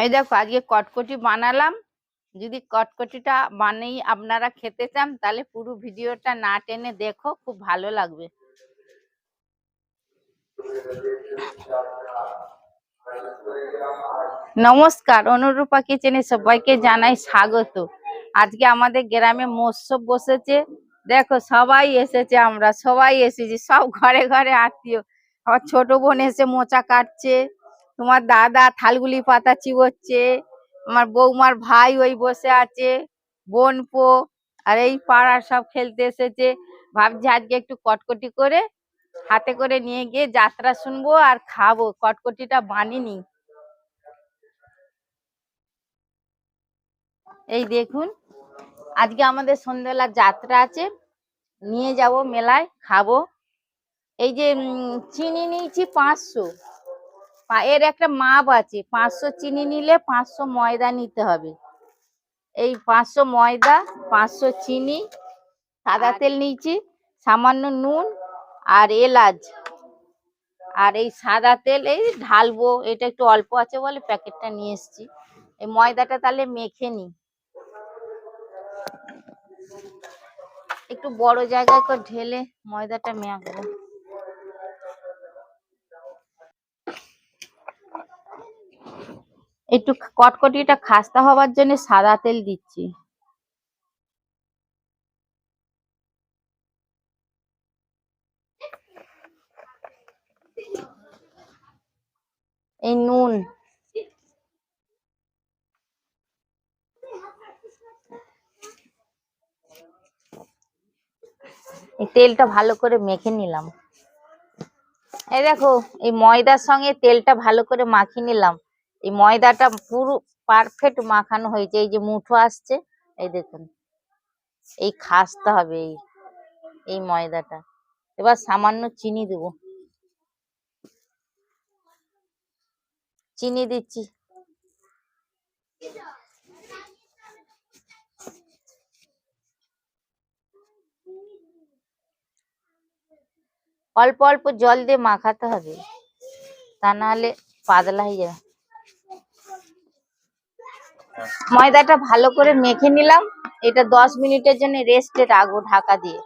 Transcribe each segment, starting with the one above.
এই দেখো, আজকে কটকটি বানালাম। যদি কটকটিটা বানিয়ে আপনারা খেতে চান, তাহলে পুরো ভিডিওটা না টেনে দেখো, খুব ভালো লাগবে। নমস্কার, অনুরূপা কিচেনে সবাইকে জানাই স্বাগত। আজকে আমাদের গ্রামে মৎস্যব বসেছে। দেখো, সবাই এসেছে আমরা, সবাই এসেছি, সব ঘরে ঘরে আত্মীয়। আমার ছোট বোন এসে মোচা কাটছে। তোমার দাদা থালগুলি পাতা চিবোচ্ছে, আমার বৌমার ভাই ওই বসে আছে, বোন পো আর এই পাড়ার সব খেলতে এসেছে। ভাবছি আজকে একটু কটকটি করে হাতে করে নিয়ে গিয়ে যাত্রা শুনব আর খাব। কটকটিটা বানিনি। এই দেখুন, আজকে আমাদের সন্ধ্যেবেলা যাত্রা আছে। নিয়ে যাব মেলায়, খাব। এই যে চিনি নিয়েছি পাঁচশো। এর একটা মাপ আছে। পাঁচশো চিনি নিলে পাঁচশো ময়দা নিতে হবে। এই পাঁচশো ময়দা পাঁচশো চিনি সাদা তেল নিয়েছি সামান্য নুন আর এলাচ। আর এই সাদা তেল এই ঢালবো এটা একটু অল্প আছে বলে প্যাকেটটা নিয়ে এসেছি। এই ময়দাটা তাহলে মেখে নি। একটু বড় জায়গায় করে ঢেলে ময়দাটা মেখবো। একটু কটকটিটা খাস্তা হবার জন্য সাদা তেল দিচ্ছি। এই নুন। এই তেলটা ভালো করে মেখে নিলাম। এই দেখো, এই ময়দার সঙ্গে তেলটা ভালো করে মাখিয়ে নিলাম। এই ময়দাটা পুরো পারফেক্ট মাখানো হয়েছে। এই যে মুঠো আসছে, এই দেখুন, এই খাসতে হবে এই এই ময়দাটা। এবার সামান্য চিনি দেবো। চিনি দিচ্ছি। অল্প অল্প জল দিয়ে মাখাতে হবে, তা নাহলে পাতলা হয়ে যাবে। ময়দাটা ভালো করে মেখে নিলাম। এটা দশ মিনিটের জন্য রেস্টে রাখব ঢাকা দিয়ে।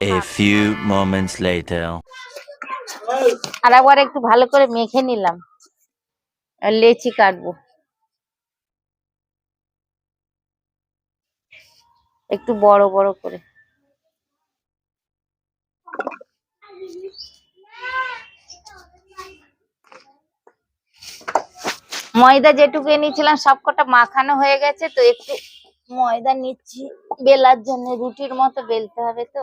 A few moments later. আর একবার একটু ভালো করে মেখে নিলাম। আর লেচি কাটবো। একটু বড় বড় করে। ময়দা যেটুকু এনেছিলাম, সবকটা মাখানো হয়ে গেছে, তো একটু ময়দা নিচ্ছি। বেলার জন্য রুটির মতো বেলতে হবে তো।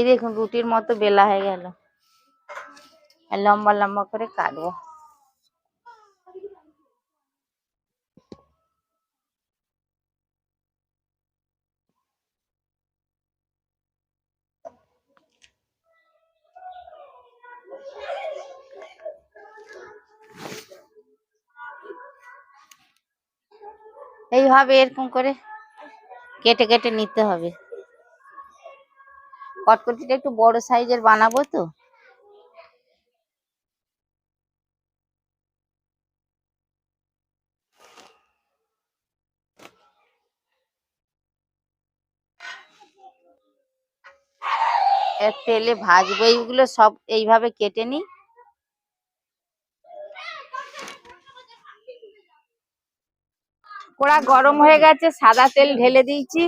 এই দেখুন, রুটির মতো বেলা হয়ে গেল। লম্বা লম্বা করে কাটবো। এইভাবে এরকম করে কেটে কেটে নিতে হবে। কটকটিটা একটু বড় সাইজের বানাবো তো। তেলে ভাজবো, এইগুলো সব এইভাবে কেটে নি কড়া গরম হয়ে গেছে, সাদা তেল ঢেলে দিয়েছি।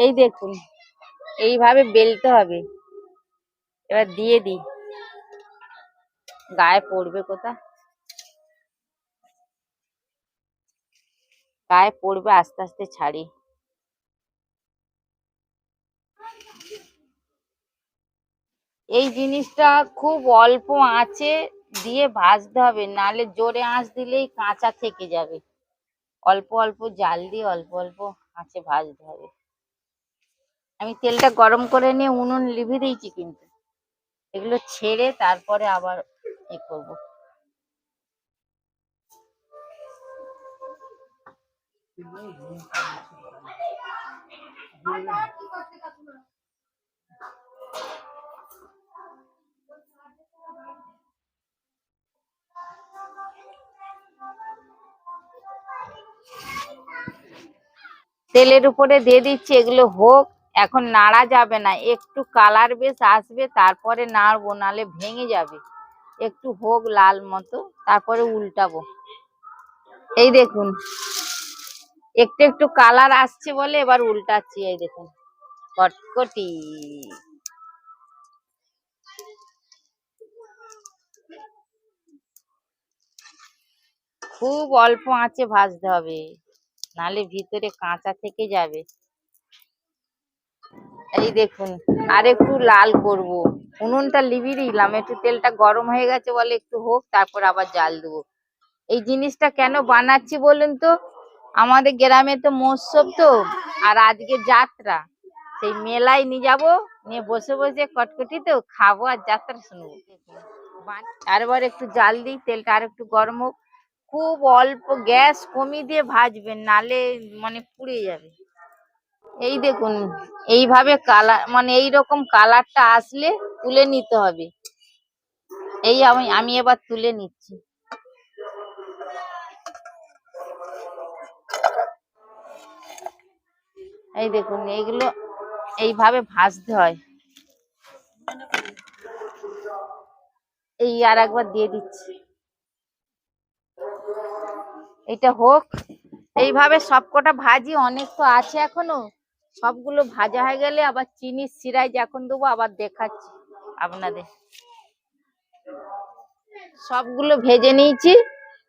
এই দেখুন, এইভাবে বেলতে হবে। এবার দিয়ে দিই। গায়ে পড়বে কোথা? গায়ে পড়বে আস্তে আস্তে ছাড়ি। এই জিনিসটা খুব অল্প আঁচে দিয়ে ভাজতে হবে, নালে জোরে আঁচ দিলেই কাঁচা থেকে যাবে। অল্প অল্প জাল দিয়ে অল্প অল্প আঁচে ভাজতে হবে। আমি তেলটা গরম করে নিয়ে উনুন লিভে দিয়েছি কিন্তু। এগুলো ছেড়ে তারপরে আবার এ করব। তেলের উপরে দিয়ে দিচ্ছি, এগুলো হোক। এখন নাড়া যাবে না, একটু কালার বেশ আসবে, তারপরে নাড়বো, নালে ভেঙে যাবে। একটু হোক লাল মতো, তারপরে উল্টাবো। এই দেখুন, একটু একটু কালার আসছে বলে এবার উল্টাচ্ছি, এই দেখুন। কটকটি। খুব অল্প আঁচে ভাজতে হবে, নালে ভিতরে কাঁচা থেকে যাবে। এই দেখুন, আর একটু লাল করব। উনুনটা লিবিয়ে দিলাম একটু তেলটা গরম হয়ে গেছে বলে একটু হোক, তারপর আবার জাল দেবো। এই জিনিসটা কেন বানাচ্ছি বলুন তো? আমাদের গ্রামে তো মহোৎসব তো, আর আজকে যাত্রা। সেই মেলায় নিয়ে যাব, নিয়ে বসে বসে কটকটি তো খাব আর যাত্রা শুনব। আরবার একটু জাল দিই, তেলটা আর একটু গরম হোক। খুব অল্প গ্যাস কমিয়ে দিয়ে ভাজবেন, নালে মানে পুড়ে যাবে। এই দেখুন, এইভাবে কালার মানে এই রকম কালারটা আসলে তুলে নিতে হবে। এই আমি আমি এবার তুলে নিচ্ছি। এই দেখুন, এইগুলো এইভাবে ভাজতে হয়। এই আর একবার দিয়ে দিচ্ছি। এটা হোক, এইভাবে সবকটা ভাজি অনেক তো আছে এখনও। সবগুলো ভাজা হয়ে গেলে আবার চিনির শিরায় যখন দেবো, আবার দেখাচ্ছি আপনাদের। সবগুলো ভেজে নিয়েছি।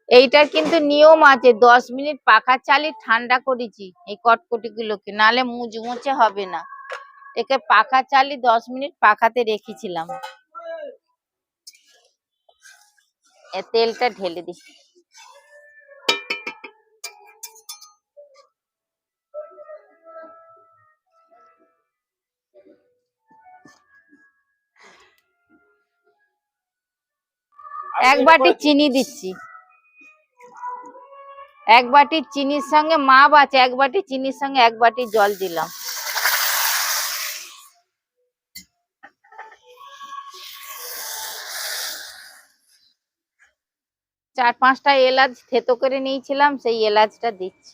এইটার কিন্তু নিয়ম আছে, দশ মিনিট পাখা চালিয়ে ঠান্ডা করেছি এই কটকটি গুলোকে নালে মুচমুচে হবে না। একে পাখা চালিয়ে দশ মিনিট পাখাতে রেখেছিলাম। তেলটা ঢেলে দিই এক বাটি চিনি দিচ্ছি। এক বাটি চিনির সঙ্গে মা আছে এক বাটি চিনির সঙ্গে এক বাটি জল দিলাম। চার পাঁচটা এলাচ থেতো করে নিয়েছিলাম সেই এলাচটা দিচ্ছি।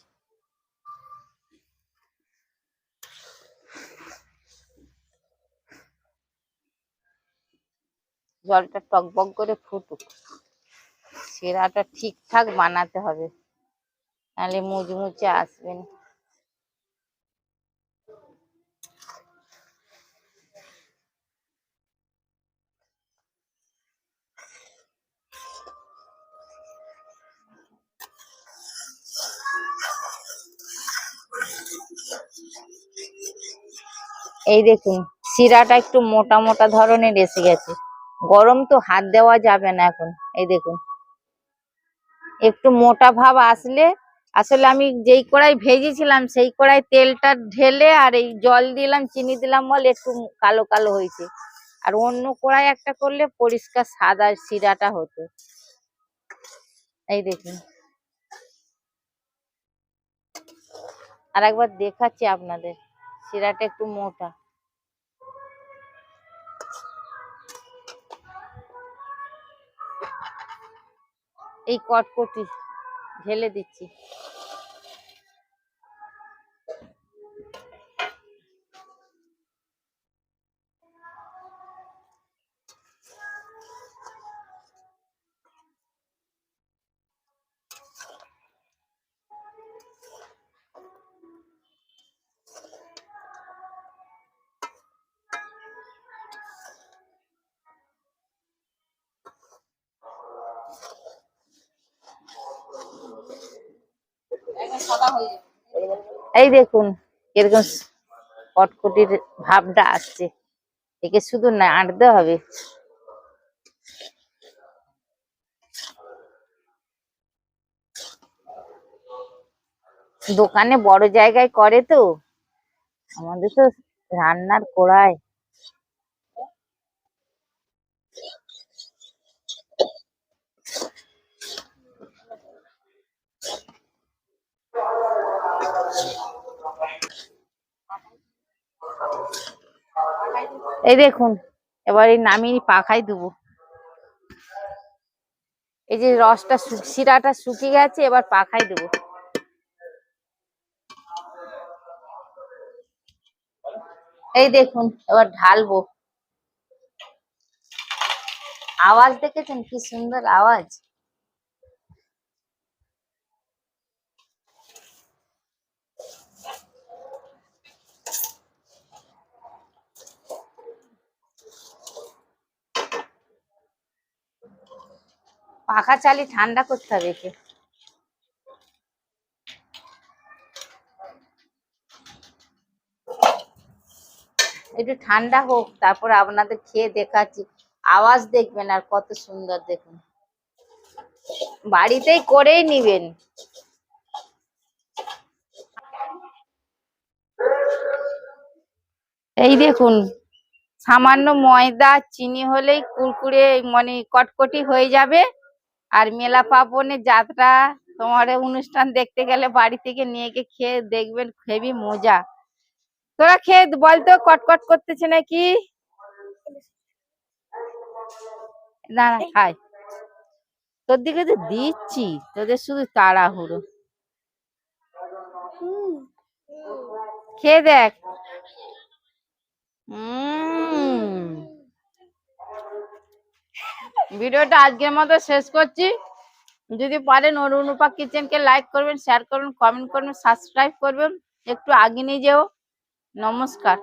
জলটা টকবক করে ফুটুক। শিরাটা ঠিকঠাক বানাতে হবে, নাহলে মুচমুচে আসবে না। এই দেখুন, শিরাটা একটু মোটা মোটা ধরনের এসে গেছে। গরম তো হাত দেওয়া যাবে না এখন, এই দেখুন। একটু মোটা ভাব আসলে আসলে আমি যেই কড়াই ভেজেছিলাম, সেই কড়াই তেলটা ঢেলে আর এই জল দিলাম, চিনি দিলাম বলে একটু কালো কালো হয়েছে। আর অন্য কড়াই একটা করলে পরিষ্কার সাদা শিরাটা হতো। এই দেখুন। আর একবার দেখাচ্ছি আপনাদের, শিরাটা একটু মোটা। এই কটকটি ঢেলে দিচ্ছি। এই দেখুন এরকম কটকটির ভাবটা আসছে। একে শুধু নাড়তে হবে। দোকানে বড় জায়গায় করে তো, আমাদের তো রান্নার কড়াই এই দেখুন, এবার এই নামিয়ে পাখাই দেবো এই যে রসটা শিরাটা শুকিয়ে গেছে, এবার পাখাই দেবো এই দেখুন, এবার ঢালবো। আওয়াজ দেখেছেন? কি সুন্দর আওয়াজ। পাখা চালিয়ে ঠান্ডা করতে হবে একে। একটু ঠান্ডা হোক, তারপর আপনাদের খেয়ে দেখাচ্ছি। আওয়াজ দেখবেন আর কত সুন্দর দেখুন। বাড়িতেই করেই নিবেন। এই দেখুন, সামান্য ময়দা, চিনি হলেই কুরকুরে মানে কটকটি হয়ে যাবে। আর মেলা পার্বণে যাত্রা তোমার অনুষ্ঠান দেখতে গেলে বাড়ি থেকে নিয়ে গিয়ে খেয়ে দেখবেন হেবি মজা। তোরা খেয়ে বলতো কটকট করতেছে নাকি? না না খাই। তোর দিকে তো দিচ্ছি তোদের শুধু তাড়াহুড়ো। খেয়ে দেখ। উম ভিডিওটা আজকের মতো শেষ করছি। যদি পারেন অরুণুপা কিচেনকে লাইক করবেন শেয়ার করবেন কমেন্ট করবেন সাবস্ক্রাইব করবেন। একটু আগে নিয়ে যেও। নমস্কার।